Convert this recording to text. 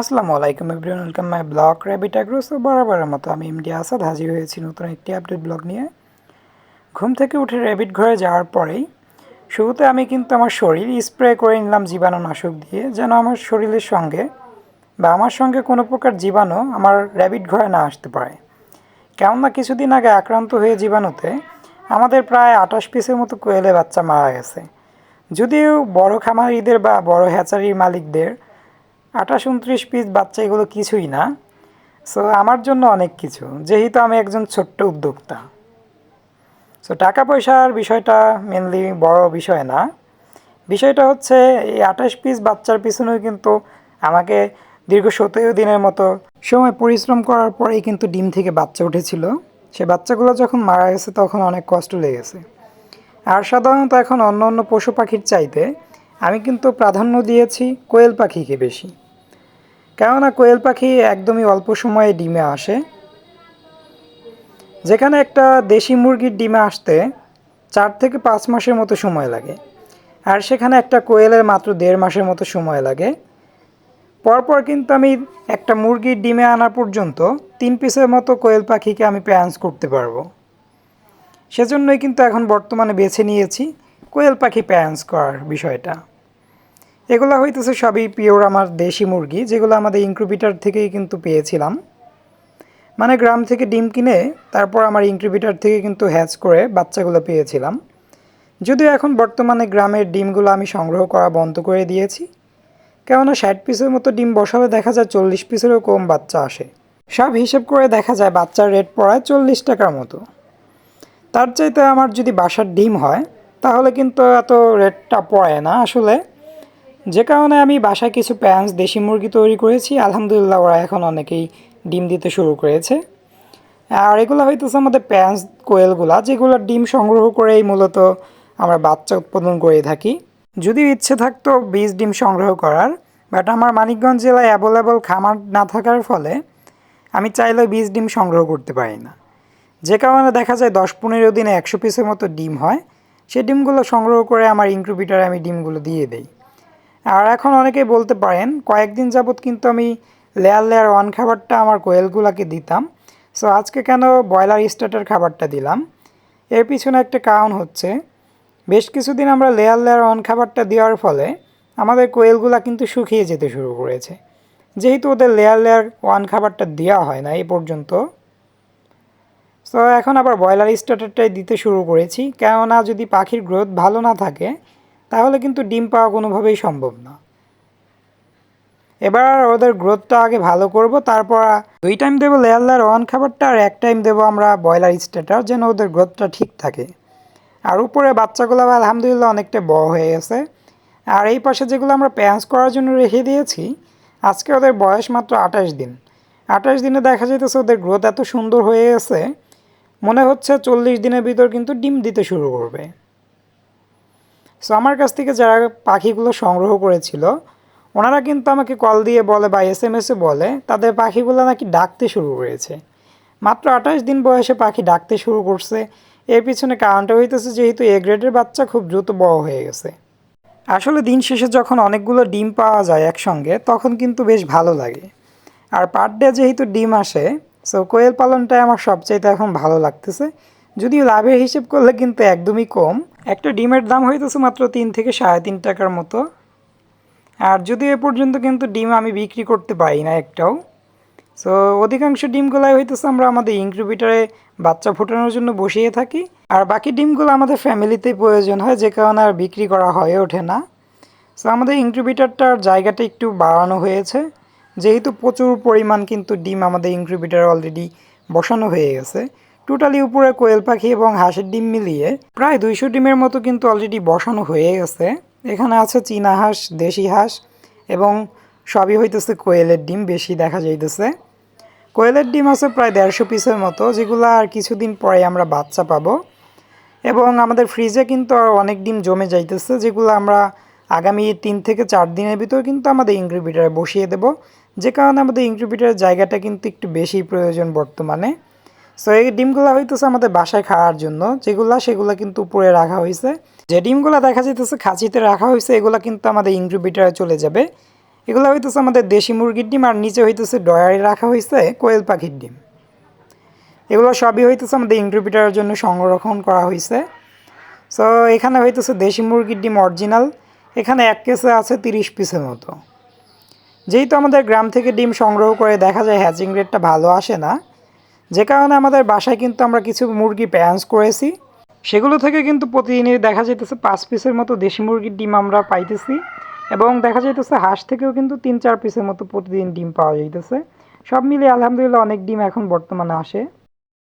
আসসালামু আলাইকুম everyone, welcome my blog rabbit agro so বরাবরের মতো আমি এমডি আসাদ হাজির হয়েছি নতুন একটি আপডেট ব্লগ নিয়ে। ঘুম থেকে উঠে র্যাবিট ঘরে যাওয়ার পরেই শুরুতে আমি কিন্তু আমার শরীর স্প্রে করে নিলাম জীবাণুনাশক দিয়ে, যেন আমার শরীরের সঙ্গে বা আমার সঙ্গে কোনো প্রকার জীবাণু আমার র্যাবিট ঘরে না আসতে পারে। কেননা কিছুদিন আগে আক্রান্ত হয়ে জীবাণুতে আমাদের প্রায় আঠাশ পিসের মতো কোয়েলে বাচ্চা মারা গেছে। যদিও বড় খামারিদের বা বড় হ্যাচারির মালিকদের আঠাশ উনত্রিশ পিস বাচ্চা এগুলো কিছুই না। সো আমার জন্য অনেক কিছু। যেহেতু আমি একজন ছোট্ট উদ্যোক্তা। সো টাকা পয়সার বিষয়টা মেনলি বড় বিষয় না। বিষয়টা হচ্ছে, এই আঠাশ পিস বাচ্চার পিছনেও কিন্তু আমাকে দীর্ঘ সতেরো দিনের মতো সময় পরিশ্রম করার পরেই কিন্তু ডিম থেকে বাচ্চা উঠেছিল। সে বাচ্চাগুলো যখন মারা গেছে, তখন অনেক কষ্ট লেগেছে। আর সাধারণত এখন অন্য অন্য পশু পাখির চাইতে আমি কিন্তু প্রাধান্য দিয়েছি কোয়েল পাখিকে বেশি। কেননা কোয়েল পাখি একদমই অল্প সময়ে ডিমে আসে। যেখানে একটা দেশি মুরগির ডিমে আসতে চার থেকে পাঁচ মাসের মতো সময় লাগে, আর সেখানে একটা কোয়েলের মাত্র দেড় মাসের মতো সময় লাগে। পরপর কিন্তু আমি একটা মুরগির ডিমে আনা পর্যন্ত তিন পিসের মতো কোয়েল পাখিকে আমি প্যারেন্টস করতে পারব। সেজন্যই কিন্তু এখন বর্তমানে বেছে নিয়েছি কোয়েল পাখি প্যারেন্টস করার বিষয়টা। এগুলো হইতেছে সবই পিওর আমার দেশি মুরগি, যেগুলো আমাদের ইনক্রুবিটার থেকেই কিন্তু পেয়েছিলাম। মানে গ্রাম থেকে ডিম কিনে তারপর আমার ইনক্রুবিটার থেকে কিন্তু হ্যাচ করে বাচ্চাগুলো পেয়েছিলাম। যদিও এখন বর্তমানে গ্রামের ডিমগুলো আমি সংগ্রহ করা বন্ধ করে দিয়েছি। কেননা ষাট পিসের মতো ডিম বসালে দেখা যায় চল্লিশ পিসেরও কম বাচ্চা আসে। সব হিসেব করে দেখা যায় বাচ্চার রেট পড়ায় চল্লিশ টাকার মতো। তার চাইতে আমার যদি বাসার ডিম হয়, তাহলে কিন্তু এত রেটটা পড়ে না আসলে। যে কারণে আমি বাসায় কিছু প্যান্স দেশি মুরগি তৈরি করেছি। আলহামদুলিল্লাহ, ওরা এখন অনেকেই ডিম দিতে শুরু করেছে। আর এগুলো হইতেছে আমাদের প্যান্স কোয়েলগুলা, যেগুলো ডিম সংগ্রহ করেই মূলত আমরা বাচ্চা উৎপাদন করে থাকি। যদি ইচ্ছে থাকতো বীজ ডিম সংগ্রহ করার বাট আমার মানিকগঞ্জ জেলায় অ্যাভেলেবল খামার না থাকার ফলে আমি চাইলেও বীজ ডিম সংগ্রহ করতে পারি না। যে কারণে দেখা যায় দশ পনেরো দিনে একশো পিসের মতো ডিম হয়। সেই ডিমগুলো সংগ্রহ করে আমার ইনক্রুবিটারে আমি ডিমগুলো দিয়ে দেই। আর এখন অনেকেই বলতে পারেন, কয়েকদিন যাবৎ কিন্তু আমি লেয়ার লেয়ার ওয়ান খাবারটা আমার কোয়েলগুলোকে দিতাম। সো আজকে কেন ব্রয়লার স্টার্টার খাবারটা দিলাম? এর পিছনে একটা কারণ হচ্ছে, বেশ কিছুদিন আমরা লেয়ার লেয়ার ওয়ান খাবারটা দেওয়ার ফলে আমাদের কোয়েলগুলো কিন্তু শুকিয়ে যেতে শুরু করেছে। যেহেতু ওদের লেয়ার লেয়ার ওয়ান খাবারটা দেওয়া হয় না এই পর্যন্ত। সো এখন আবার ব্রয়লার স্টার্টারটাই দিতে শুরু করেছি। কেননা যদি পাখির গ্রোথ ভালো না থাকে তাহলে কিন্তু ডিম পাওয়া কোনোভাবেই সম্ভব না। এবার ওদের গ্রোথটা আগে ভালো করব, তারপর দুই টাইম দেবো লেয়ার ওয়ান খাবারটা আর এক টাইম দেবো আমরা ব্রয়লার স্টেটার যেন ওদের গ্রোথটা ঠিক থাকে। আর উপরে বাচ্চাগুলো আলহামদুলিল্লাহ অনেকটা বড় হয়ে গেছে। আর এই পাশে যেগুলো আমরা প্যাঁচ করার জন্য রেখে দিয়েছি, আজকে ওদের বয়স মাত্র আঠাশ দিন। আঠাশ দিনে দেখা যেতেছে ওদের গ্রোথ এত সুন্দর হয়ে গেছে, মনে হচ্ছে চল্লিশ দিনের ভিতর কিন্তু ডিম দিতে শুরু করবে। সো আমার কাছ থেকে যারা পাখিগুলো সংগ্রহ করেছিল, ওনারা কিন্তু আমাকে কল দিয়ে বলে বা এস এম এসে বলে, তাদের পাখিগুলো নাকি ডাকতে শুরু করেছে। মাত্র আঠাশ দিন বয়সে পাখি ডাকতে শুরু করছে। এর পিছনে কারণটা হইতেছে যেহেতু এ গ্রেডের বাচ্চা খুব দ্রুত বড় হয়ে গেছে। আসলে দিন শেষে যখন অনেকগুলো ডিম পাওয়া যায় একসঙ্গে, তখন কিন্তু বেশ ভালো লাগে। আর পার ডে যেহেতু ডিম আসে সো কোয়েল পালনটাই আমার সবচাইতে এখন ভালো লাগতেছে। যদিও লাভের হিসেব করলে কিন্তু একদমই কম একটা ডিমের দাম হইতেছে মাত্র তিন থেকে সাড়ে তিন টাকার মতো। আর যদিও এ পর্যন্ত কিন্তু ডিম আমি বিক্রি করতে পারি না একটাও। সো অধিকাংশ ডিমগুলাই হইতেছে আমরা আমাদের ইনক্রিবিটারে বাচ্চা ফোটানোর জন্য বসিয়ে থাকি। আর বাকি ডিমগুলো আমাদের ফ্যামিলিতেই প্রয়োজন হয়, যে কারণে আর বিক্রি করা হয়ে ওঠে না। সো আমাদের ইনক্রিবিটারটার জায়গাটা একটু বাড়ানো হয়েছে। যেহেতু প্রচুর পরিমাণ কিন্তু ডিম আমাদের ইনক্রিবিটারে অলরেডি বসানো হয়ে গেছে। টোটালি উপরে কোয়েল পাখি এবং হাঁসের ডিম মিলিয়ে প্রায় দুইশো ডিমের মতো কিন্তু অলরেডি বসানো হয়ে গেছে। এখানে আছে চীনা হাঁস, দেশি হাঁস এবং সবই হইতেছে কোয়েলের ডিম, বেশি দেখা যাইতেছে। কোয়েলের ডিম আছে প্রায় দেড়শো পিসের মতো, যেগুলো আর কিছুদিন পরে আমরা বাচ্চা পাবো। এবং আমাদের ফ্রিজে কিন্তু আর অনেক ডিম জমে যাইতেছে, যেগুলো আমরা আগামী তিন থেকে চার দিনের ভিতর কিন্তু আমাদের ইনক্রিবিটারে বসিয়ে দেব। যে কারণে আমাদের ইনক্রিবিটারের জায়গাটা কিন্তু একটু বেশি প্রয়োজন বর্তমানে। সো এই ডিমগুলো হইতেছে আমাদের বাসায় খাওয়ার জন্য। যেগুলা, সেগুলো কিন্তু উপরে রাখা হয়েছে যে ডিমগুলো দেখা যাইতেছে খাঁচিতে রাখা হয়েছে এগুলো কিন্তু আমাদের ইনক্রিবিটারে চলে যাবে। এগুলো হইতেছে আমাদের দেশি মুরগির ডিম, আর নিচে হইতেছে ডয়ারে রাখা হয়েছে কোয়েল পাখির ডিম। এগুলো সবই হইতেছে আমাদের ইনকিউবেটারের জন্য সংরক্ষণ করা হয়েছে সো এখানে হইতেছে দেশি মুরগির ডিম অরিজিনাল। এখানে এক কেসে আছে তিরিশ পিসের মতো। যেহেতু আমাদের গ্রাম থেকে ডিম সংগ্রহ করে দেখা যায়, হ্যাচিং রেটটা ভালো আসে না। যে কারণে আমাদের বাসায় কিন্তু আমরা কিছু মুরগি প্যান্স করেছি। সেগুলো থেকে কিন্তু প্রতিদিনই দেখা যাইতেছে পাঁচ পিসের মতো দেশি মুরগির ডিম আমরা পাইতেছি। এবং দেখা যাইতেছে হাঁস থেকেও কিন্তু তিন চার পিসের মতো প্রতিদিন ডিম পাওয়া যাইতেছে। সব মিলিয়ে আলহামদুলিল্লাহ অনেক ডিম এখন বর্তমানে আসে।